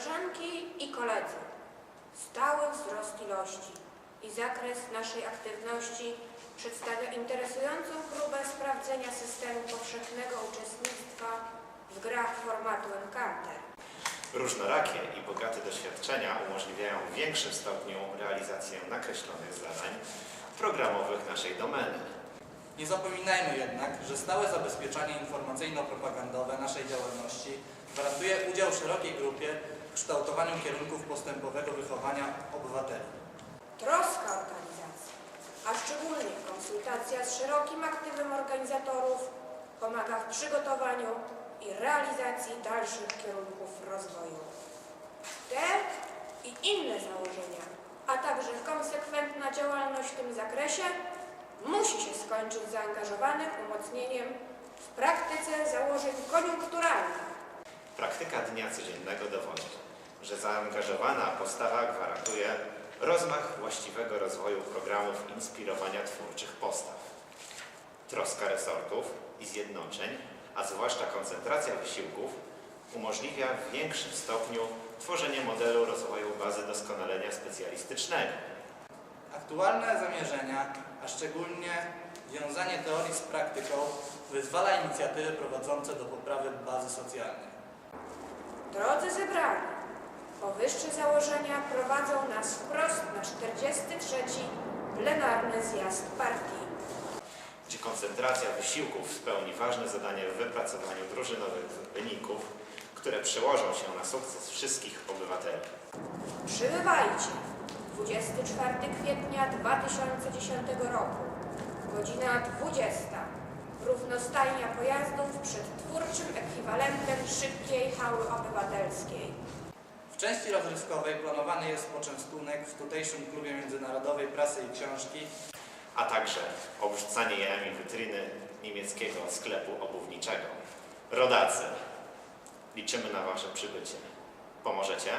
Koleżanki i koledzy, stały wzrost ilości i zakres naszej aktywności przedstawia interesującą próbę sprawdzenia systemu powszechnego uczestnictwa w grach formatu Encounter. Różnorakie i bogate doświadczenia umożliwiają w większym stopniu realizację nakreślonych zadań programowych naszej domeny. Nie zapominajmy jednak, że stałe zabezpieczanie informacyjno-propagandowe naszej działalności gwarantuje udział szerokiej grupie w kształtowaniu kierunków postępowego wychowania obywateli. Troska organizacji, a szczególnie konsultacja z szerokim aktywem organizatorów pomaga w przygotowaniu i realizacji dalszych kierunków rozwoju. Te i inne założenia, a także konsekwentna działalność w tym zakresie skończyć zaangażowanym umocnieniem w praktyce założeń koniunkturalnych. Praktyka dnia codziennego dowodzi, że zaangażowana postawa gwarantuje rozmach właściwego rozwoju programów inspirowania twórczych postaw. Troska resortów i zjednoczeń, a zwłaszcza koncentracja wysiłków, umożliwia w większym stopniu tworzenie modelu rozwoju bazy doskonalenia specjalistycznego. Aktualne zamierzenia, a szczególnie wiązanie teorii z praktyką, wyzwala inicjatywy prowadzące do poprawy bazy socjalnej. Drodzy zebrani, powyższe założenia prowadzą nas wprost na 43. plenarny zjazd partii. gdzie koncentracja wysiłków spełni ważne zadanie w wypracowaniu drużynowych wyników, które przełożą się na sukces wszystkich obywateli. Przybywajcie 24 kwietnia 2010 roku, godzina 20. Równostajnia pojazdów przed twórczym ekwivalentem szybkiej hały obywatelskiej. W części rozrywkowej planowany jest poczęstunek w tutejszym klubie międzynarodowej prasy i książki a także obrzucanie jajami wytryny niemieckiego sklepu obuwniczego. Rodacy, liczymy na Wasze przybycie. Pomożecie?